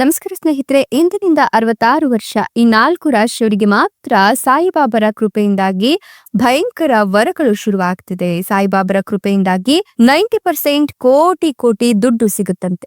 ನಮಸ್ಕಾರ ಸ್ನೇಹಿತರೆ, ಇಂದಿನಿಂದ ಅರವತ್ತಾರು ವರ್ಷ, ಈ ನಾಲ್ಕು ರಾಶಿಯವರಿಗೆ ಮಾತ್ರ ಸಾಯಿಬಾಬರ ಕೃಪೆಯಿಂದಾಗಿ ಭಯಂಕರ ವರಗಳು ಶುರುವಾಗ್ತಿದೆ. ಸಾಯಿಬಾಬರ ಕೃಪೆಯಿಂದಾಗಿ ನೈಂಟಿ ಪರ್ಸೆಂಟ್ ಕೋಟಿ ಕೋಟಿ ದುಡ್ಡು ಸಿಗುತ್ತಂತೆ.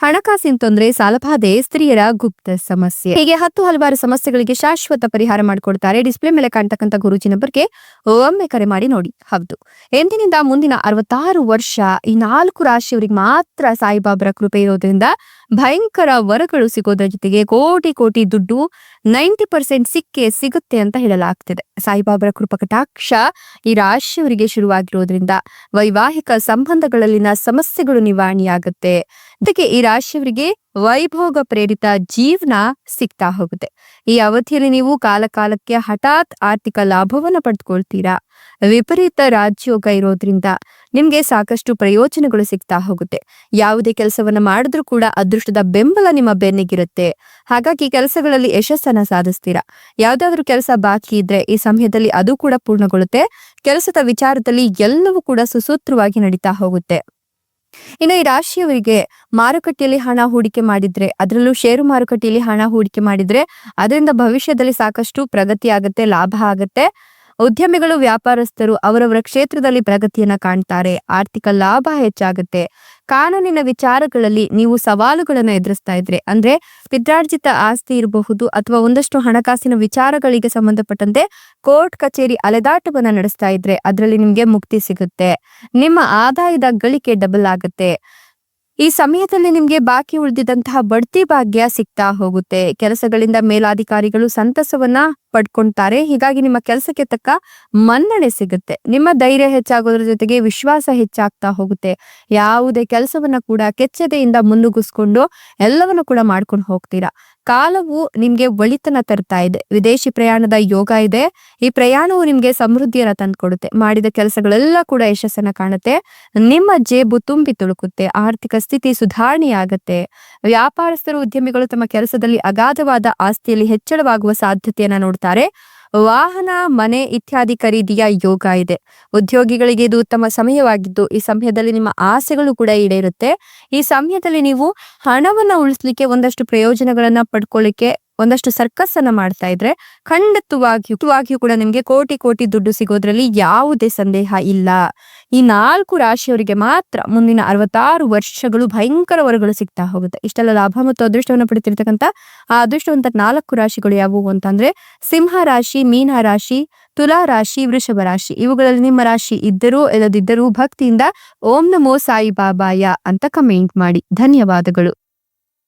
ಹಣಕಾಸಿನ ತೊಂದರೆ ಸಾಲಬಾಧೆ ಸ್ತ್ರೀಯರ ಗುಪ್ತ ಸಮಸ್ಯೆ. ಹೀಗೆ ಹತ್ತು ಹಲವಾರು ಸಮಸ್ಯೆಗಳಿಗೆ ಶಾಶ್ವತ ಪರಿಹಾರ ಮಾಡಿಕೊಡ್ತಾರೆ ಡಿಸ್ಪ್ಲೇ ಮೇಲೆ ಕಾಣ್ತಕ್ಕಂಥ ಗುರುಜಿ ನಂಬರ್ಗೆ ಒಮ್ಮೆ ಕರೆ ಮಾಡಿ ನೋಡಿ. ಹೌದು. ಎಂದಿನಿಂದ ಮುಂದಿನ ಅರವತ್ತಾರು ವರ್ಷ ಈ ನಾಲ್ಕು ರಾಶಿಯವರಿಗೆ ಮಾತ್ರ ಸಾಯಿಬಾಬರ ಕೃಪೆ ಇರೋದ್ರಿಂದ ಭಯಂಕರ ವರಗಳು ಸಿಗೋದ್ರ ಜೊತೆಗೆ ಕೋಟಿ ಕೋಟಿ ದುಡ್ಡು ನೈಂಟಿ ಪರ್ಸೆಂಟ್ ಸಿಕ್ಕೇ ಸಿಗುತ್ತೆ ಅಂತ ಹೇಳಲಾಗ್ತಿದೆ. ಸಾಯಿಬಾಬರ ಕೃಪಕಟಾಕ್ಷ ಈ ರಾಶಿಯವರಿಗೆ ಶುರುವಾಗಿರೋದ್ರಿಂದ ವೈವಾಹಿಕ ಸಂಬಂಧಗಳಲ್ಲಿನ ಸಮಸ್ಯೆಗಳು ನಿವಾರಣೆಯಾಗುತ್ತೆ. ಇದಕ್ಕೆ ಈ ರಾಶಿಯವರಿಗೆ ವೈಭೋಗ ಪ್ರೇರಿತ ಜೀವನ ಸಿಗ್ತಾ ಹೋಗುತ್ತೆ. ಈ ಅವಧಿಯಲ್ಲಿ ನೀವು ಕಾಲಕಾಲಕ್ಕೆ ಹಠಾತ್ ಆರ್ಥಿಕ ಲಾಭವನ್ನ ಪಡೆದುಕೊಳ್ತೀರಾ ವಿಪರೀತ ರಾಜ್ಯೋಗ ಇರೋದ್ರಿಂದ ನಿಮ್ಗೆ ಸಾಕಷ್ಟು ಪ್ರಯೋಜನಗಳು ಸಿಗ್ತಾ ಹೋಗುತ್ತೆ. ಯಾವುದೇ ಕೆಲಸವನ್ನ ಮಾಡಿದ್ರೂ ಕೂಡ ಅದೃಷ್ಟದ ಬೆಂಬಲ ನಿಮ್ಮ ಬೆನ್ನಿಗಿರುತ್ತೆ. ಹಾಗಾಗಿ ಕೆಲಸಗಳಲ್ಲಿ ಯಶಸ್ಸನ್ನ ಸಾಧಿಸ್ತೀರಾ? ಯಾವ್ದಾದ್ರು ಕೆಲಸ ಬಾಕಿ ಇದ್ರೆ ಈ ಸಮಯದಲ್ಲಿ ಅದು ಕೂಡ ಪೂರ್ಣಗೊಳ್ಳುತ್ತೆ. ಕೆಲಸದ ವಿಚಾರದಲ್ಲಿ ಎಲ್ಲವೂ ಕೂಡ ಸುಸೂತ್ರವಾಗಿ ನಡೀತಾ ಹೋಗುತ್ತೆ. ಇನ್ನು ಈ ರಾಶಿಯವರಿಗೆ ಮಾರುಕಟ್ಟೆಯಲ್ಲಿ ಹಣ ಹೂಡಿಕೆ ಮಾಡಿದ್ರೆ, ಅದರಲ್ಲೂ ಷೇರು ಮಾರುಕಟ್ಟೆಯಲ್ಲಿ ಹಣ ಹೂಡಿಕೆ ಮಾಡಿದ್ರೆ, ಅದರಿಂದ ಭವಿಷ್ಯದಲ್ಲಿ ಸಾಕಷ್ಟು ಪ್ರಗತಿ ಆಗತ್ತೆ, ಲಾಭ ಆಗತ್ತೆ. ಉದ್ಯಮಿಗಳು, ವ್ಯಾಪಾರಸ್ಥರು ಅವರವರ ಕ್ಷೇತ್ರದಲ್ಲಿ ಪ್ರಗತಿಯನ್ನ ಕಾಣ್ತಾರೆ. ಆರ್ಥಿಕ ಲಾಭ ಹೆಚ್ಚಾಗುತ್ತೆ. ಕಾನೂನಿನ ವಿಚಾರಗಳಲ್ಲಿ ನೀವು ಸವಾಲುಗಳನ್ನು ಎದುರಿಸ್ತಾ ಇದ್ರೆ, ಅಂದ್ರೆ ಪಿತ್ರಾರ್ಜಿತ ಆಸ್ತಿ ಇರಬಹುದು ಅಥವಾ ಒಂದಷ್ಟು ಹಣಕಾಸಿನ ವಿಚಾರಗಳಿಗೆ ಸಂಬಂಧಪಟ್ಟಂತೆ ಕೋರ್ಟ್ ಕಚೇರಿ ಅಲೆದಾಟವನ್ನ ನಡೆಸ್ತಾ ಇದ್ರೆ, ಅದರಲ್ಲಿ ನಿಮ್ಗೆ ಮುಕ್ತಿ ಸಿಗುತ್ತೆ. ನಿಮ್ಮ ಆದಾಯದ ಗಳಿಕೆ ಡಬಲ್ ಆಗುತ್ತೆ. ಈ ಸಮಯದಲ್ಲಿ ನಿಮಗೆ ಬಾಕಿ ಉಳಿದಿದ್ದಂತಹ ಬಡ್ತಿ ಭಾಗ್ಯ ಸಿಗ್ತಾ ಹೋಗುತ್ತೆ. ಕೆಲಸಗಳಿಂದ ಮೇಲಾಧಿಕಾರಿಗಳು ಸಂತಸವನ್ನ ಪಡ್ಕೊಂತಾರೆ. ಹೀಗಾಗಿ ನಿಮ್ಮ ಕೆಲಸಕ್ಕೆ ತಕ್ಕ ಮನ್ನಣೆ ಸಿಗುತ್ತೆ. ನಿಮ್ಮ ಧೈರ್ಯ ಹೆಚ್ಚಾಗೋದ್ರ ಜೊತೆಗೆ ವಿಶ್ವಾಸ ಹೆಚ್ಚಾಗ್ತಾ ಹೋಗುತ್ತೆ. ಯಾವುದೇ ಕೆಲಸವನ್ನ ಕೂಡ ಕೆಚ್ಚದೆಯಿಂದ ಮುನ್ನುಗ್ಗಿಸ್ಕೊಂಡು ಎಲ್ಲವನ್ನು ಕೂಡ ಮಾಡ್ಕೊಂಡು ಹೋಗ್ತೀರಾ? ಕಾಲವು ನಿಮ್ಗೆ ಒಳಿತನ ತರ್ತಾ ಇದೆ. ವಿದೇಶಿ ಪ್ರಯಾಣದ ಯೋಗ ಇದೆ. ಈ ಪ್ರಯಾಣವು ನಿಮ್ಗೆ ಸಮೃದ್ಧಿಯನ್ನ ತಂದ್ಕೊಡುತ್ತೆ. ಮಾಡಿದ ಕೆಲಸಗಳೆಲ್ಲ ಕೂಡ ಯಶಸ್ಸನ್ನ ಕಾಣುತ್ತೆ. ನಿಮ್ಮ ಜೇಬು ತುಂಬಿ ತುಳುಕುತ್ತೆ. ಆರ್ಥಿಕ ಸ್ಥಿತಿ ಸುಧಾರಣೆಯಾಗುತ್ತೆ. ವ್ಯಾಪಾರಸ್ಥರು, ಉದ್ಯಮಿಗಳು ತಮ್ಮ ಕೆಲಸದಲ್ಲಿ ಅಗಾಧವಾದ ಆಸ್ತಿಯಲ್ಲಿ ಹೆಚ್ಚಳವಾಗುವ ಸಾಧ್ಯತೆಯನ್ನ ನೋಡ್ತಾರೆ. ವಾಹನ, ಮನೆ ಇತ್ಯಾದಿ ಖರೀದಿಯ ಯೋಗ ಇದೆ. ಉದ್ಯೋಗಿಗಳಿಗೆ ಇದು ಉತ್ತಮ ಸಮಯವಾಗಿದ್ದು, ಈ ಸಮಯದಲ್ಲಿ ನಿಮ್ಮ ಆಸೆಗಳು ಕೂಡ ಈಡೇರುತ್ತೆ. ಈ ಸಮಯದಲ್ಲಿ ನೀವು ಹಣವನ್ನ ಉಳಿಸ್ಲಿಕ್ಕೆ ಒಂದಷ್ಟು ಪ್ರಯೋಜನಗಳನ್ನ ಪಡ್ಕೊಳ್ಳಿಕ್ಕೆ ಒಂದಷ್ಟು ಸರ್ಕಸ್ ಅನ್ನ ಮಾಡ್ತಾ ಇದ್ರೆ ಖಂಡಿತವಾಗಿಯೂ ಕೂಡ ನಿಮ್ಗೆ ಕೋಟಿ ಕೋಟಿ ದುಡ್ಡು ಸಿಗೋದ್ರಲ್ಲಿ ಯಾವುದೇ ಸಂದೇಹ ಇಲ್ಲ. ಈ ನಾಲ್ಕು ರಾಶಿಯವರಿಗೆ ಮಾತ್ರ ಮುಂದಿನ ಅರವತ್ತಾರು ವರ್ಷಗಳು ಭಯಂಕರ ವರಗಳು ಸಿಗ್ತಾ ಹೋಗುತ್ತೆ. ಇಷ್ಟೆಲ್ಲ ಲಾಭ ಮತ್ತು ಅದೃಷ್ಟವನ್ನು ಪಡೆತಿರ್ತಕ್ಕಂಥ ಆ ಅದೃಷ್ಟವಂತ ನಾಲ್ಕು ರಾಶಿಗಳು ಯಾವುವು ಅಂತಂದ್ರೆ ಸಿಂಹ ರಾಶಿ, ಮೀನ ರಾಶಿ, ತುಲಾ ರಾಶಿ, ವೃಷಭ ರಾಶಿ. ಇವುಗಳಲ್ಲಿ ನಿಮ್ಮ ರಾಶಿ ಇದ್ದರೂ ಇಲ್ಲದಿದ್ದರೂ ಭಕ್ತಿಯಿಂದ ಓಂ ನಮೋ ಸಾಯಿ ಬಾಬಾಯ ಅಂತ ಕಮೆಂಟ್ ಮಾಡಿ. ಧನ್ಯವಾದಗಳು.